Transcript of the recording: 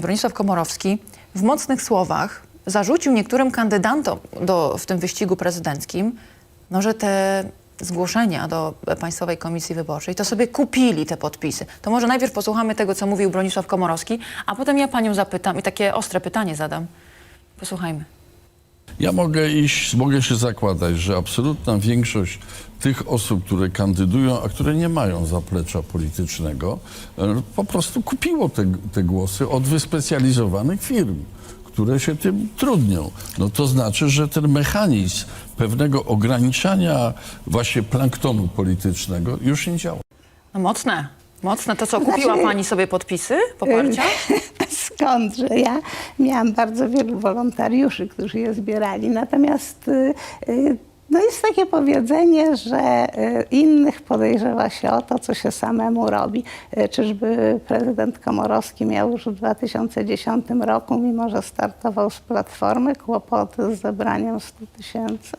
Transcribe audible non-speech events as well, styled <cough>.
Bronisław Komorowski w mocnych słowach zarzucił niektórym kandydatom do, w tym wyścigu prezydenckim, no, że te zgłoszenia do Państwowej Komisji Wyborczej to sobie kupili te podpisy. To może najpierw posłuchamy tego, co mówił Bronisław Komorowski, a potem ja panią zapytam i takie ostre pytanie zadam. Posłuchajmy. Ja mogę iść, mogę się zakładać, że absolutna większość tych osób, które kandydują, a które nie mają zaplecza politycznego, e, po prostu kupiło te, te głosy od wyspecjalizowanych firm, które się tym trudnią. No to znaczy, że ten mechanizm pewnego ograniczania właśnie planktonu politycznego już nie działa. No mocne, mocne. To co, kupiła Znaczy- pani sobie podpisy poparcia? <laughs> Skądże? Ja miałam bardzo wielu wolontariuszy, którzy je zbierali. Natomiast y, y, no jest takie powiedzenie, że y, innych podejrzewa się o to, co się samemu robi. Czyżby prezydent Komorowski miał już w 2010 roku, mimo że startował z Platformy, kłopoty z zebraniem 100 tysięcy?